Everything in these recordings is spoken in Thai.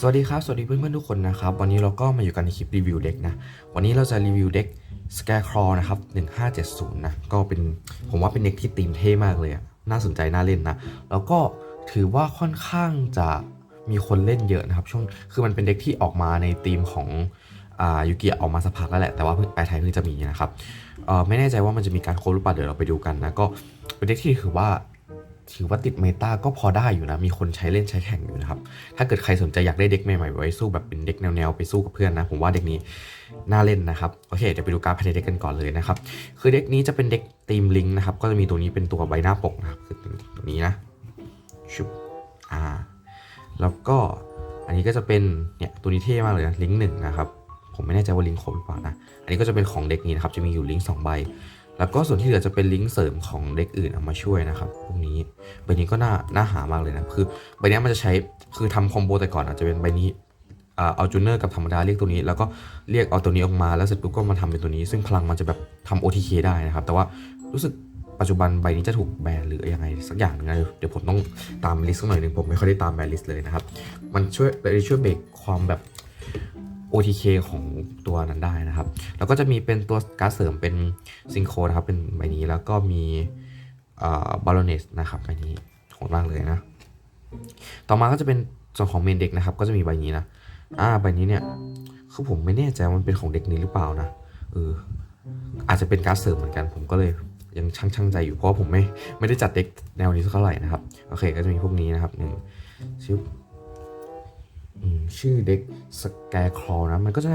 สวัสดีครับ สวัสดีเพื่อนๆทุกคนนะครับ วันนี้เราก็มาอยู่กันในคลิปรีวิวเด็กนะ วันนี้เราจะรีวิวเด็ก Scarecrow นะครับ 1570 นะ ก็เป็นผมว่าเป็นเด็กที่ตีมเท่มากเลยน่าสนใจน่าเล่นนะ แล้วก็ถือว่าค่อนข้างจะมีคนเล่นเยอะนะครับช่วงคือมันเป็นเด็กที่ออกมาในธีมของยูกิออกมาสักพักแล้วแหละ แต่ว่าเพิ่งไปไทยเพิ่งจะมีนะครับไม่แน่ใจว่ามันจะมีการโคหรือเปล่าเดี๋ยวเราไปดูกันนะก็เป็นเด็กที่ถือว่า ถือว่าติดเมตาก็พอได้อยู่นะ มีคนใช้เล่นใช้แข่งอยู่นะครับ ถ้าเกิดใครสนใจอยากได้เด็กใหม่ๆไว้สู้แบบเป็นเด็กแนวๆไปสู้กับเพื่อนนะ ผมว่าเด็กนี้น่าเล่นนะครับ โอเค เดี๋ยวไปดูการภายในเด็กกันก่อนเลยนะครับ คือเด็กนี้จะเป็นเด็กทีมลิงนะครับ ก็จะมีตัวนี้เป็นตัวใบหน้าปกนะครับ คือตัวนี้นะ ชุบ อ่า แล้วก็อันนี้ก็จะเป็น เนี่ย ตัวนี้เท่มากเลยนะ ลิงก์หนึ่งนะครับ ผมไม่แน่ใจว่าลิงก์ครบหรือเปล่านะ อันนี้ก็จะเป็นของเด็กนี้นะครับ จะมีอยู่ลิงก์สองใบ แล้วก็ส่วนที่เหลือจะเป็นลิงก์เสริมของเด็กอื่นเอามาช่วยนะครับพวกนี้ใบนี้ก็น่าน่าหามากเลยนะคือใบนี้มันจะใช้คือทำคอมโบแต่ก่อนอาจจะเป็นใบนี้เอาจูเนอร์กับธรรมดาเรียกตัวนี้ แล้วก็เรียกเอาตัวนี้ออกมาแล้วเสร็จปุ๊บก็มาทำเป็นตัวนี้ ซึ่งพลังมันจะแบบทำ OTK ได้นะครับ แต่ว่ารู้สึกปัจจุบันใบนี้จะถูกแบนหรือยังไงสักอย่างนึงนะเดี๋ยวผมต้องตามลิสต์สักหน่อยหนึ่งผมไม่ค่อยได้ตามแบนลิสต์เลยนะครับ มันช่วยเลยช่วยเบรกความแบบ OTK ของตัวนั้นได้นะครับ แล้วก็จะมีเป็นตัวการ์ดเสริมเป็นซิงโคนะครับเป็นใบนี้แล้วก็มีบอลเนสนะครับใบนี้โหดมากเลยนะ ต่อมาก็จะเป็นส่วนของเมนเด็กนะครับ ก็จะมีใบนี้นะอ่าใบนี้เนี่ยคือผมไม่แน่ใจว่ามันเป็นของเด็กนี้หรือเปล่านะเอออาจจะเป็นการ์ดเสริมเหมือนกัน ผมก็เลยยังช่างช่างใจอยู่เพราะผมไม่ไม่ได้จัดเด็กแนวนี้สักเท่าไหร่นะครับ โอเคก็จะมีพวกนี้นะครับหนึ่งชื่ออืม ชื่อเด็กสแกร์คอนะ มันก็จะ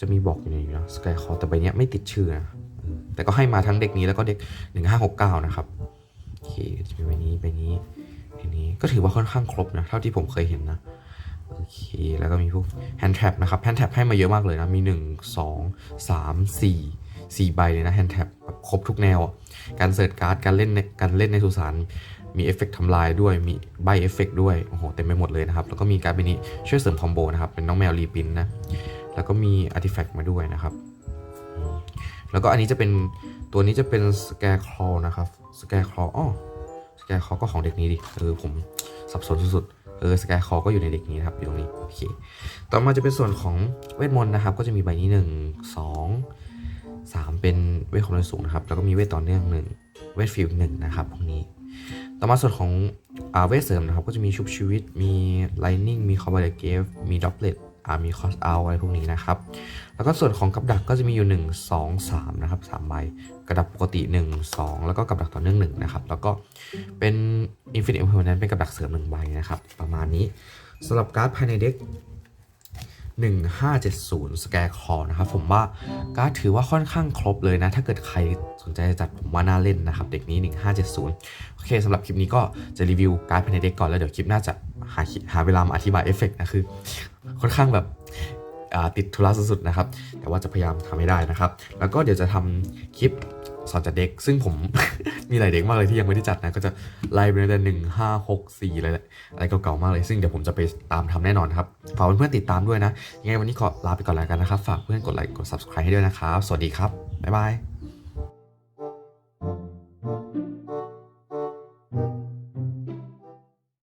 จะมีบอกอยู่ในนี้นะสแกร์คอแต่ใบนี้ไม่ติดชื่อนะอแต่ก็ให้มาทั้งเด็กนี้แล้วก็เด็ก 1569 นะครับโอเคจะมีใบนี้ใบนี้ใบนี้ก็ถือว่าค่อนข้างครบนะ เท่าที่ผมเคยเห็นนะโอเค แล้วก็มีพวกแฮนด์แท็บนะครับแฮนด์แท็บให้มาเยอะมากเลยนะ มี 1 2 3 4 4ใบเลยนะแฮนด์แท็บแบบครบทุกแนว การเสิร์ชการ์ด การเล่นในการเล่นในสุสาน มีเอฟเฟกต์ทำลายด้วย มีใบเอฟเฟกต์ด้วย โอ้โห เต็มไปหมดเลยนะครับ แล้วก็มีการ์ดใบนี้ช่วยเสริมคอมโบนะครับ เป็นน้องแมวรีปินนะ แล้วก็มีอาร์ติแฟกต์มาด้วยนะครับ แล้วก็อันนี้จะเป็นตัวนี้จะเป็นสแกร์คลอนะครับ สแกร์คลออ๋อสแกร์คลอก็ของเด็กนี้ดิ เออผมสับสนสุดๆ เออ สแกร์คลอก็อยู่ในเด็กนี้นะครับ อยู่ตรงนี้ โอเค ต่อมาจะเป็นส่วนของเวทมนต์นะครับ ก็จะมีใบนี้หนึ่งสองสามเป็นเวทความเร็วสูงนะครับ แล้วก็มีเวทต่อเนื่องหนึ่งเวทฟิลหนึ่งนะครับพวกนี้ ต่อมาส่วนของอาเวสเสริมนะครับก็จะมีชุบชีวิต มีไลนิ่งมีคอร์บอยเกฟมีด็อปเลตอามีคอสเอาอะไรพวกนี้นะครับ แล้วก็ส่วนของกับดักก็จะมีอยู่ 1 2 3 นะครับ3ใบกระดักปกติ 1 2 แล้วก็กับดักต่อเนื่อง1นะครับ แล้วก็เป็นอินฟินิตเอ็มเพลนั้นเป็นกับดักเสริม1ใบนะครับ ประมาณนี้สำหรับการ์ดภายในเด็ก 1570 สแกร์คอนะครับผมว่าการ์ดถือว่าค่อนข้างครบเลยนะ ถ้าเกิดใครสนใจจะจัดผมว่าน่าเล่นนะครับ เด็กนี้ 1570 โอเคสำหรับคลิปนี้ก็จะรีวิวการ์ดภายในเด็กก่อน แล้วเดี๋ยวคลิปหน้าจะหาหาเวลามาอธิบายเอฟเฟกต์นะคือ ค่อนข้างแบบติดธุระสุดๆนะครับ แต่ว่าจะพยายามทำให้ได้นะครับ แล้วก็เดี๋ยวจะทำคลิป สอนจัดเด็ก ซึ่งผม มีหลายเด็กมากเลยที่ยังไม่ได้จัดนะ ก็จะไล่ไปตั้งแต่หนึ่งห้าหกสี่อะไรอะไรเก่าๆมากเลย ซึ่งเดี๋ยวผมจะไปตามทำแน่นอนครับ ฝากเพื่อนๆติดตามด้วยนะ ยังไงวันนี้ขอลาไปก่อนแล้วกันนะครับ ฝากเพื่อนกดไลค์ กด subscribe ให้ด้วยนะครับ สวัสดีครับ บ๊ายบาย